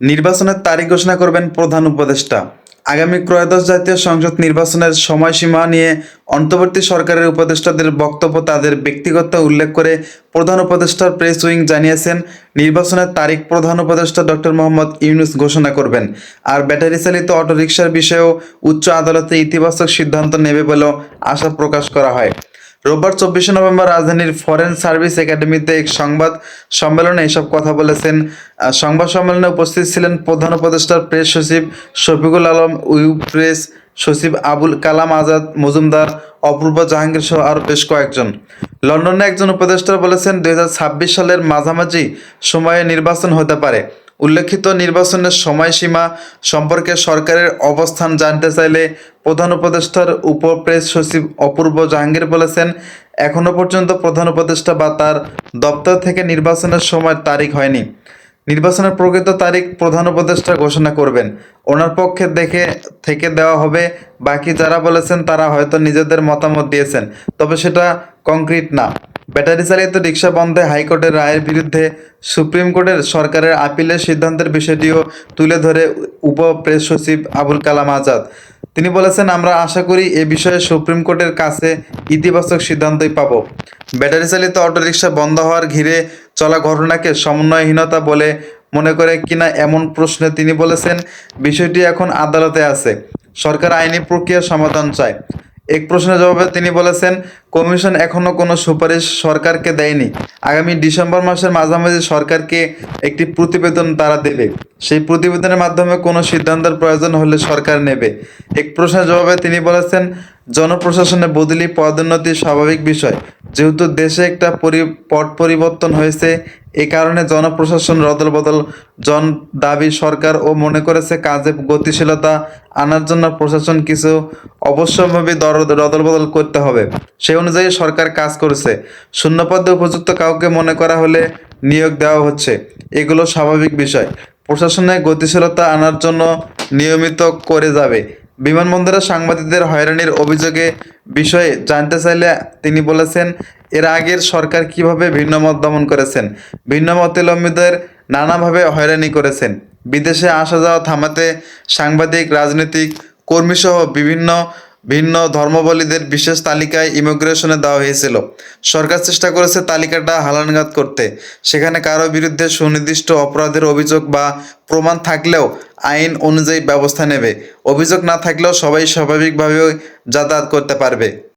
নির্বাচনের তারিখ ঘোষণা করবেন প্রধান উপদেষ্টা। আগামী ত্রয়োদশ জাতীয় সংসদ নির্বাচনের সময়সীমা নিয়ে অন্তর্বর্তী সরকারের উপদেষ্টাদের বক্তব্য তাদের ব্যক্তিগত উল্লেখ করে প্রধান উপদেষ্টার প্রেস উইং জানিয়েছেন, নির্বাচনের তারিখ প্রধান উপদেষ্টা ডক্টর মোহাম্মদ ইউনুস ঘোষণা করবেন। আর ব্যাটারি চালিত অটোরিকশার বিষয়েও উচ্চ আদালতে ইতিবাচক সিদ্ধান্ত নেবে বলেও আশা প্রকাশ করা হয়। রোববার চব্বিশে নভেম্বর রাজধানীর ফরেন সার্ভিস একাডেমিতে এক সংবাদ সম্মেলনে এসব কথা বলেছেন। সংবাদ সম্মেলনে উপস্থিত ছিলেন প্রধান উপদেষ্টার প্রেস সচিব শফিকুল আলম, ইউ প্রেস সচিব আবুল কালাম আজাদ মজুমদার, অপূর্ব জাহাঙ্গীর সহ আরও বেশ কয়েকজন। লন্ডনে একজন উপদেষ্টা বলেছেন, দুই হাজার ছাব্বিশ সালের মাঝামাঝি সময়ে নির্বাচন হতে পারে। উল্লেখিত নির্বাচনের সময়সীমা সম্পর্কে সরকারের অবস্থান জানতে চাইলে প্রধান উপদেষ্টার উপ প্রেস সচিব অপূর্ব জাহাঙ্গীর বলেছেন এখনও পর্যন্ত প্রধান উপদেষ্টা বা তার দপ্তর থেকে নির্বাচনের সময় তারিখ হয়নি। নির্বাচনের প্রকৃত তারিখ প্রধান উপদেষ্টা ঘোষণা করবেন। ওনার পক্ষে দেখে থেকে দেওয়া হবে। বাকি যারা বলেছেন, তারা হয়তো নিজেদের মতামত দিয়েছেন। তবে সেটা কংক্রিট না। ব্যাটারি চালিত রিক্সা বন্ধে হাইকোর্টের রায়ের বিরুদ্ধে সুপ্রিম কোর্টের সরকারের আপিলের সিদ্ধান্তের বিষয়টিও তুলে ধরে উপ প্রেস সচিব আবুল কালাম আজাদ। তিনি বলেছেন, আমরা আশা করি এ বিষয়ে সুপ্রিম কোর্টের কাছে ইতিবাচক সিদ্ধান্তই পাব। ব্যাটারি চালিত অটোরিকশা বন্ধ হওয়ার ঘিরে চলা ঘটনাকে সমন্বয়হীনতা বলে মনে করে কিনা এমন প্রশ্নে তিনি বলেছেন, বিষয়টি এখন আদালতে আছে। সরকার আইনি প্রক্রিয়া সমাধান চায়। এক প্রশ্নের জবাবে তিনি বলেছেন, কমিশন এখনও কোনো সুপারিশ সরকারকে দেয়নি। আগামী ডিসেম্বর মাসের মাঝামাঝি সরকারকে একটি প্রতিবেদন তারা দেবে। সেই প্রতিবেদনের মাধ্যমে কোনো সিদ্ধান্তের প্রয়োজন হলে সরকার নেবে। এক প্রশ্নের জবাবে তিনি বলেছেন জনপ্রশাসনে বদলি পদোন্নতি স্বাভাবিক বিষয়। যেহেতু দেশে একটা পরি, পট পরিবর্তন হয়েছে এ কারণে জনপ্রশাসন রদল বদল জন দাবি সরকার ও মনে করেছে কাজে গতিশীলতা আনার জন্য প্রশাসন কিছু অবশ্যম্ভাবী দর রদল বদল করতে হবে। সেই অনুযায়ী সরকার কাজ করছে। শূন্যপদে উপযুক্ত কাউকে মনে করা হলে নিয়োগ দেওয়া হচ্ছে। এগুলো স্বাভাবিক বিষয়। প্রশাসনে গতিশীলতা আনার জন্য নিয়মিত করে যাবে। বিমানবন্দরে সাংবাদিকদের হয়রানির অভিযোগে বিষয়ে জানতে চাইলে তিনি বলেছেন এর আগের সরকার কীভাবে ভিন্নমত দমন করেছেন? ভিন্নমতাবলম্বীদের নানাভাবে হয়রানি করেছেন। বিদেশে আসা যাওয়া থামাতে সাংবাদিক, রাজনৈতিক কর্মীসহ বিভিন্ন ভিন্ন ধর্মাবলীদের বিশেষ তালিকায় ইমিগ্রেশনে দেওয়া হয়েছিল। সরকার চেষ্টা করেছে তালিকাটা হালানঘাত করতে। সেখানে কারও বিরুদ্ধে সুনির্দিষ্ট অপরাধের অভিযোগ বা প্রমাণ থাকলেও আইন অনুযায়ী ব্যবস্থা নেবে। অভিযোগ না থাকলেও সবাই স্বাভাবিকভাবে যাতায়াত করতে পারবে।